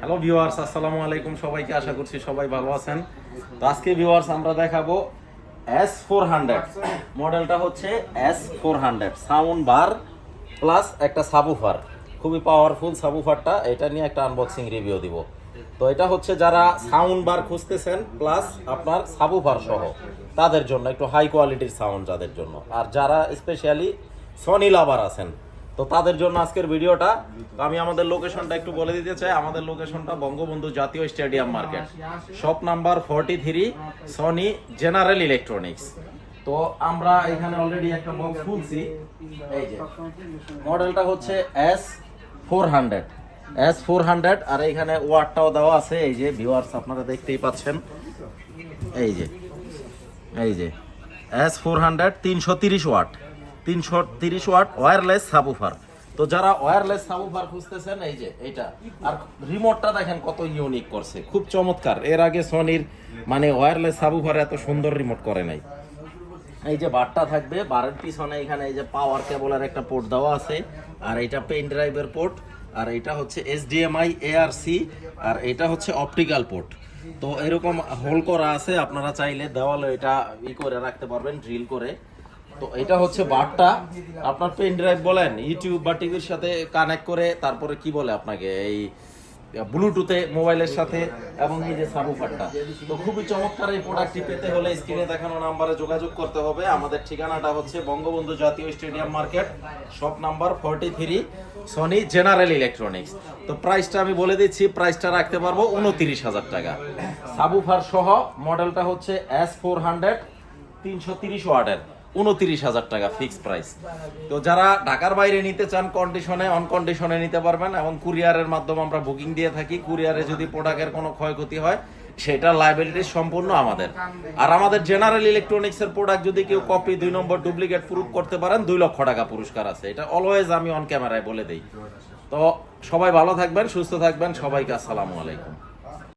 Hello viewers আসসালামু আলাইকুম। সবাইকে আশা করছি সবাই ভালো আছেন। তো আজকে ভিউয়ার্স আমরা দেখাবো এস ফোর হান্ড্রেড মডেলটা হচ্ছে S four hundred sound bar plus একটা সাবুফার খুবই পাওয়ারফুল সাবুফারটা এটা নিয়ে একটা আনবক্সিং রিভিউ দিব। তো এটা হচ্ছে যারা সাউন্ড বার খুঁজতেছেন প্লাস আপনার সাবুফার সহ। তাদের জন্য একটু হাই কোয়ালিটির সাউন্ড যাদের জন্য। আর যারা স্পেশালি সনি লাভার আছেন তো তাদের জন্য আজকের ভিডিওটা। আমি আমাদের লোকেশনটা একটু বলে দিতে চাই। আমাদের লোকেশনটা বঙ্গবন্ধু জাতীয় stadium market. Shop number forty three Sony general electronics তো আমরা এখানে অলরেডি একটা বক্স খুলছি। এই যে মডেলটা হচ্ছে S four hundred S four hundred আর এখানে ওয়াটটাও দেওয়া আছে। এই যে ভিউয়ার্স আপনারা দেখতেই পাচ্ছেন। এই যে এই যে এস ফোর হান্ড্রেড তিনশো তিরিশ ওয়াট। তিনশো তিরিশ ওয়াট ওয়্যারলেস সাবুফার তো যারা ওয়্যারলেস সাবুফার খুঁজতেছেন, এই যে এইটা। আর রিমোটটা দেখেন কত ইউনিক করছে। খুব চমৎকার। এর আগে সনির মানে ওয়্যারলেস সাবুফার এত সুন্দর রিমোট করে নাই। এই যে বারটা থাকবে, বারের পিছনে এখানে এই যে পাওয়ার কেবলের একটা পোর্ট দেওয়া আছে। আর এটা পেন ড্রাইভের পোর্ট আর এটা হচ্ছে এইচডিএমআই এআরসি আর এটা হচ্ছে অপটিক্যাল পোর্ট তো এরকম হোল করা আছে, আপনারা চাইলে দেওয়ালে এটা ই করে রাখতে পারবেন ড্রিল করে। তো এটা হচ্ছে বারটা। আপনার পেন ড্রাইভ বলেন ইউটিউব বা টিভির সাথে কানেক্ট করে তারপরে কি বলে আপনাকে? এই ব্লুটুথে মোবাইলের সাথে এবং এই যে সাবুফারটা তো খুবই চমৎকার এই প্রোডাক্টটি পেতে হলে স্ক্রিনে দেখানো নাম্বারে যোগাযোগ করতে হবে। আমাদের ঠিকানাটা হচ্ছে বঙ্গবন্ধু জাতীয় stadium market shop number forty three Sony general electronics তো প্রাইসটা আমি বলে দিচ্ছি প্রাইসটা রাখতে পারব উনত্রিশ হাজার টাকা। সাবুফার সহ মডেলটা হচ্ছে এস ফোর হান্ড্রেড তিনশো তিরিশ ওয়াটের। উনত্রিশ হাজার টাকা ফিক্সড প্রাইস তো যারা ঢাকার বাইরে নিতে চান কন্ডিশনে অনকন্ডিশনে নিতে পারবেন এবং কুরিয়ারের মাধ্যমে আমরা বুকিং দিয়ে থাকি। কুরিয়ারে যদি প্রোডাক্টের কোনো ক্ষয়ক্ষতি হয়, সেটা লাইবিলিটি সম্পূর্ণ আমাদের। আর আমাদের জেনারেল ইলেকট্রনিক্স এর প্রোডাক্ট যদি কেউ কপি দুই নম্বর ডুপ্লিকেট প্রুফ করতে পারেন, দুই লক্ষ টাকা পুরস্কার আছে। এটা অলওয়েজ আমি অন ক্যামেরায় বলে দিই। তো সবাই ভালো থাকবেন, সুস্থ থাকবেন। সবাইকে আসসালামু আলাইকুম।